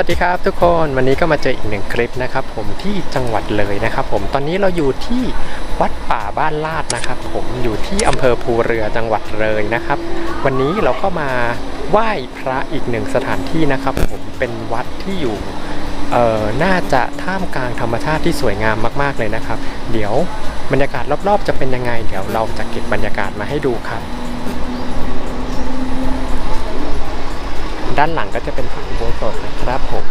วัสดีครับทุกคนวันนี้ก็มาเจออีกหนึ่งคลิปนะครับ ผมที่จังหวัดเลยนะครับ ผมตอนนี้เราอยู่ที่วัดป่าบ้านลาดนะครับ ผมอยู่ที่อำเภอภูเรือจังหวัดเลยนะครับ วันนี้เราก็มาไหว้พระอีกหนึ่งสถานที่นะครับ ผมเป็นวัดที่อยู่เอ่อน่าจะท่ามกลางธรรมชาติที่สวยงามมาก ๆเลยนะครับ เดี๋ยวบรรยากาศรอบๆ จะเป็นยังไง เดี๋ยวเราจะเก็บบรรยากาศมาให้ดูครับ ด้านหลังก็จะเป็นพระอุโบสถนะครับผม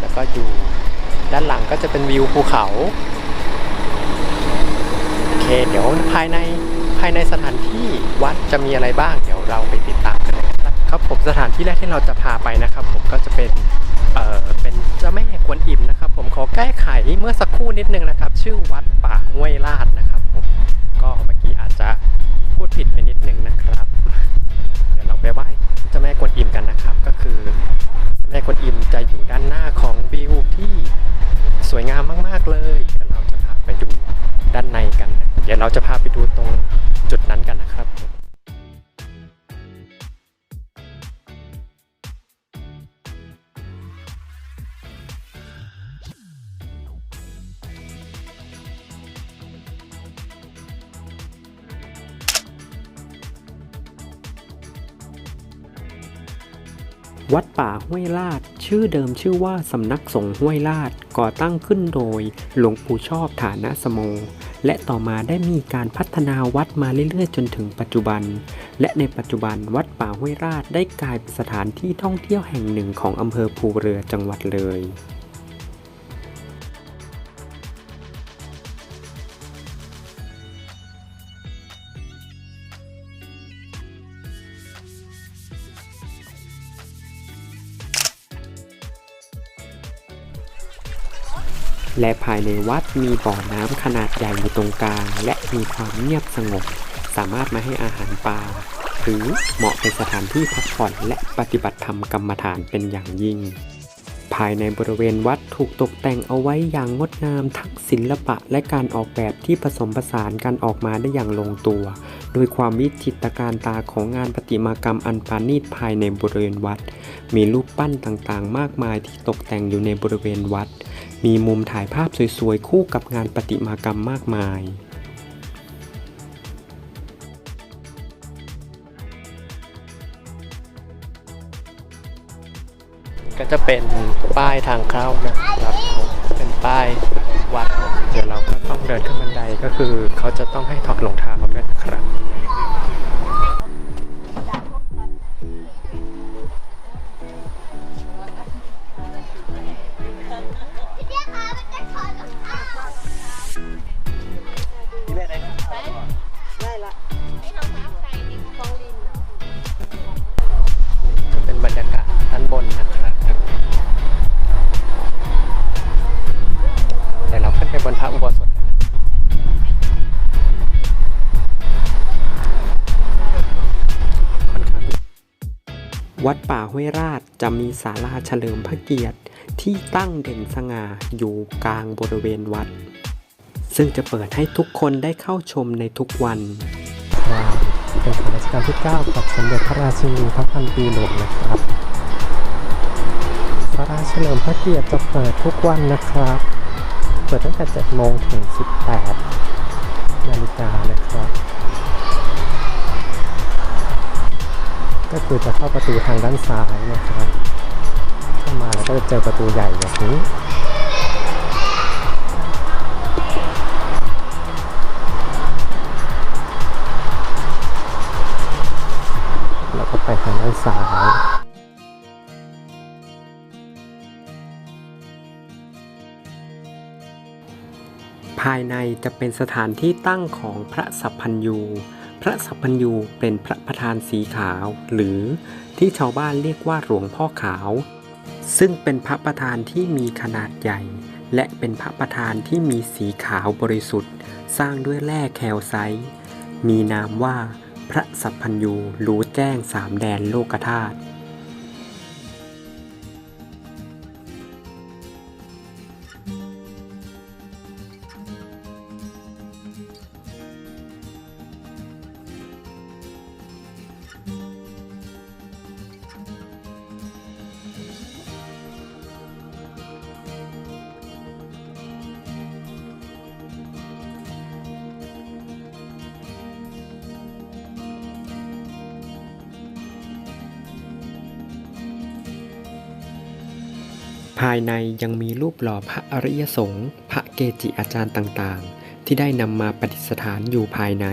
แล้วก็อยู่ด้านหลังก็จะเป็นวิวภูเขาโอเค เดี๋ยวภายในภายในสถานที่วัดจะมีอะไรบ้าง เดี๋ยวเราไปติดตามกันเลยครับครับผมสถานที่แรกที่เราจะพาไปนะครับ ผมก็จะเป็นเอ่อเป็นเจ้าแม่กวนอิมนะครับ ผมขอแก้ไขเมื่อสักครู่นิดนึงนะครับ ชื่อวัดป่าห้วยลาดนะครับผมก็เมื่อกี้อาจจะพูดผิดไปนิดนึงนะครับ เดี๋ยวเราไปไหว้าแม่กวนอิมกันนะครับ ก็คือ วัดป่าห้วยลาด ชื่อเดิมชื่อว่าสำนักสงฆ์ห้วยลาด ก่อตั้งขึ้นโดยหลวงปู่ชอบฐานะสโม และต่อมาได้มีการพัฒนาวัดมาเรื่อยๆ จนถึงปัจจุบัน และในปัจจุบันวัดป่าห้วยลาดได้กลายเป็นสถานที่ท่องเที่ยวแห่งหนึ่งของอำเภอภูเรือจังหวัดเลย และภายในวัดมีบ่อน้ำขนาดใหญ่อยู่ตรงกลาง และมีความเงียบสงบ สามารถมาให้อาหารปลา หรือเหมาะเป็นสถานที่พักผ่อนและปฏิบัติธรรมกรรมฐานเป็นอย่างยิ่ง ภายในบริเวณวัดถูกตกแต่งเอาไว้อย่างงดงามทั้งศิลปะและการออกแบบที่ผสมผสานกันออกมาได้อย่างลงตัว โดยความวิจิตรการตาของงานประติมากรรมอันปราณีตภายในบริเวณวัด มีรูปปั้นต่างๆ มากมายที่ตกแต่งอยู่ในบริเวณวัด มีมุมถ่ายภาพสวยๆ คู่กับงานประติมากรรมมากมาย ก็จะเป็นป้ายทางเข้านะครับ เป็นป้ายวัด เดี๋ยวเราก็ต้องเดินขึ้นบันไดก็คือเขาจะต้องให้ถอดรองเท้าด้วยนะครับ วัดป่าห้วยราชจะมีศาลาเฉลิมพระเกียรติ ที่ตั้งเด่นสง่าอยู่กลางบริเวณวัด ซึ่งจะเปิดให้ทุกคนได้เข้าชมในทุกวันว่าเป็นของรัชกาลที่ 9 กับสมเด็จพระราชินีพระพันปีหลวงนะครับศาลาเฉลิมพระเกียรติจะเปิดทุกวันนะครับ เปิดตั้งแต่ 7 โมงถึง 18 นาฬิกานะครับ ก็คือจะเข้าประตูทางด้านซ้ายนะครับเข้ามาแล้วก็จะเจอประตูใหญ่แบบนี้แล้วก็ไปทางด้านซ้ายภายในจะเป็นสถานที่ตั้งของพระสัพพัญยู พระสัพพัญยูเป็นพระประธานสีขาว หรือที่ชาวบ้านเรียกว่าหลวงพ่อขาว ซึ่งเป็นพระประธานที่มีขนาดใหญ่ และเป็นพระประธานที่มีสีขาวบริสุทธิ์ สร้างด้วยแร่แคลไซต์มีนามว่าพระสัพพัญยูรู้แจ้งสามแดนโลกธาตุ ภายในยังมีรูปหล่อพระอริยสงฆ์พระเกจิอาจารย์ต่างๆ ที่ได้นำมาปฏิสฐานอยู่ภายใน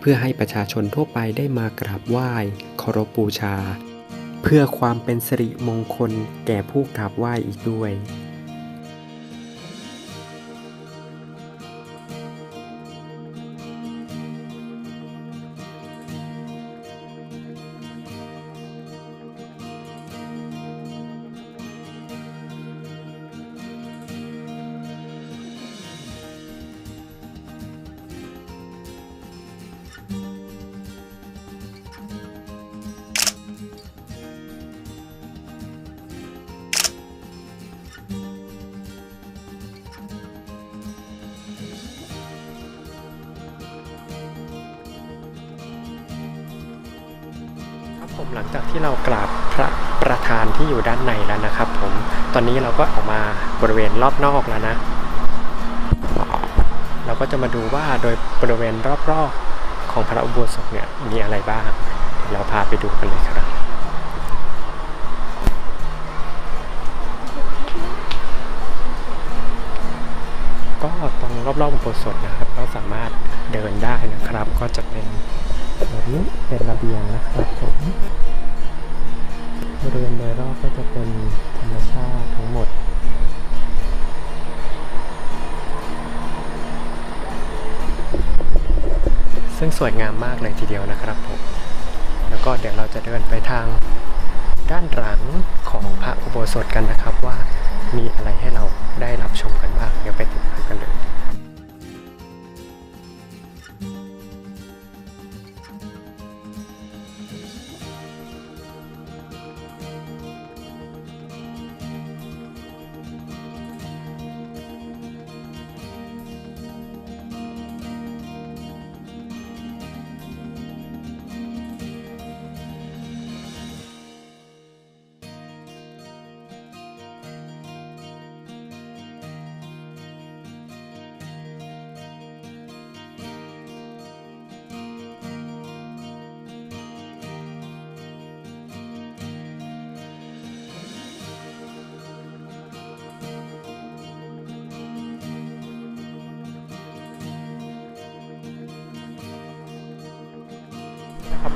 เพื่อให้ประชาชนทั่วไปได้มากราบไหว้เคารพบูชา เพื่อความเป็นสิริมงคลแก่ผู้กราบไหว้อีกด้วย ผมหลังจากที่เรากราบพระประธานที่อยู่ด้านในแล้วนะครับผมตอนนี้เราก็ออกมาบริเวณรอบนอกแล้วนะ เราก็จะมาดูว่าโดยบริเวณรอบๆของพระอุโบสถเนี่ยมีอะไรบ้าง เราพาไปดูกันเลยครับก็ตรงรอบๆอุโบสถนะครับ ก็สามารถเดินได้นะครับ ก็จะเป็น แบบนี้เป็นระเบียงนะครับผมบริเวณโดยรอบก็จะเป็นธรรมชาติทั้งหมด ซึ่งสวยงามมากเลยทีเดียวนะครับผมแล้วก็เดี๋ยวเราจะเดินไปทางด้านหลังของพระอุโบสถกันนะครับว่ามีอะไรให้เราได้รับชมกันบ้างเดี๋ยวไปติดตามกันเลย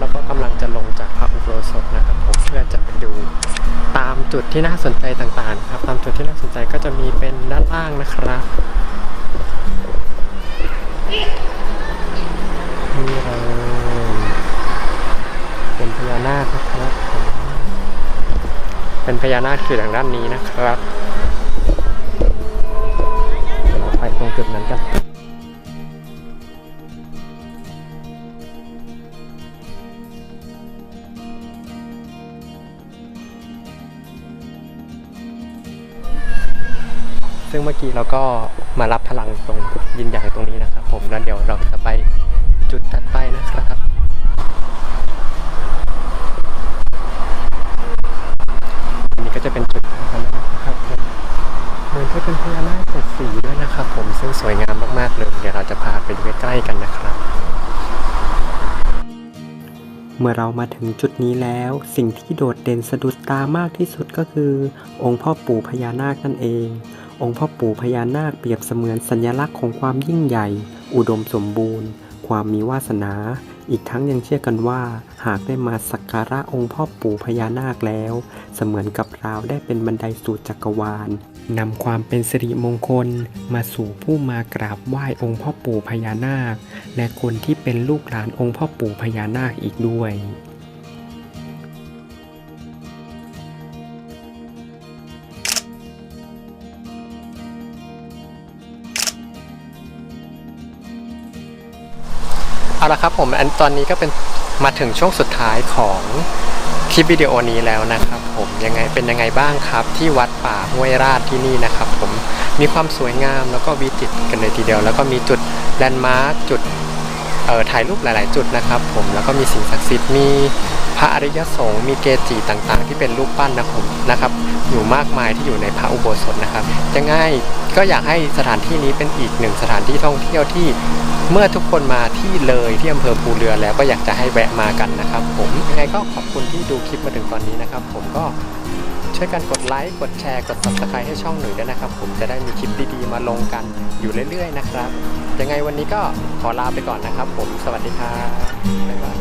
แล้วก็กำลังจะลงจากพระอุโบสถนะครับผมเพื่อจะไปดูตามจุดที่น่าสนใจต่างๆครับ ตามจุดที่น่าสนใจก็จะมีเป็นด้านล่างนะครับนี่เลยเป็นพญานาคนะครับ เป็นพญานาคคือทางด้านนี้นะครับ มื่อกี้เราก็มารับพลังตรงยินอย่างตรงนี้นะครับ ผมแล้วเดี๋ยวเราจะไปจุดถัดไปนะครับ อันนี้ก็จะเป็นจุดพญานาคนะครับผมเหมือนจะเป็นพญานาคเจ็ดสีด้วยนะครับ ผมซึ่งสวยงามมากๆเลยเดี๋ยวเราจะพาไปดูใกล้ๆกันนะครับเมื่อเรามาถึงจุดนี้แล้ว สิ่งที่โดดเด่นสะดุดตามากที่สุดก็คือ องค์พ่อปู่พญานาคนั่นเอง องค์พ่อปู่พญานาคเปรียบเสมือนสัญลักษณ์ของความยิ่งใหญ่ อุดมสมบูรณ์ ความมีวาสนา อีกทั้งยังเชื่อกันว่า หากได้มาสักการะองค์พ่อปู่พญานาคแล้ว เสมือนกับเราได้เป็นบันไดสู่จักรวาลนำความเป็นสิริมงคลมาสู่ผู้มากราบไหว้องค์พ่อปู่พญานาค และคนที่เป็นลูกหลานองค์พ่อปู่พญานาคอีกด้วย ละครับผมอันตอนนี้ก็เป็นมาถึงช่วงสุดท้ายของคลิปวิดีโอนี้แล้วนะครับ ผมยังไงเป็นยังไงบ้างครับ ที่วัดป่าห้วยราชที่นี่นะครับ ผมมีความสวยงามแล้วก็วิจิตรกันเลยทีเดียว แล้วก็มีจุดแลนด์มาร์คจุดเอ่อถ่ายรูปหลาย ๆ จุดนะครับ ผมแล้วก็มีสิ่งศักดิ์สิทธิ์มี พระอริยสงฆ์มีเกจิต่างๆ ที่เป็นรูปปั้นนะครับผมนะครับ อยู่มากมายที่อยู่ในพระอุโบสถนะครับยังไงก็อยากให้สถานที่นี้เป็นอีกหนึ่งสถานที่ท่องเที่ยวที่เมื่อทุกคนมาที่เลยที่อำเภอภูเรือแล้วก็อยากจะให้แวะมากันนะครับ ผมยังไงก็ขอบคุณที่ดูคลิปมาถึงตอนนี้นะครับ ผมก็ช่วยกันกดไลค์กดแชร์กด subscribe ให้ช่องหนุ่ยด้วยนะครับ ผมจะได้มีคลิปดีๆมาลงกันอยู่เรื่อยๆนะครับ ยังไงวันนี้ก็ขอลาไปก่อนนะครับ ผมสวัสดีครับบ๊ายบาย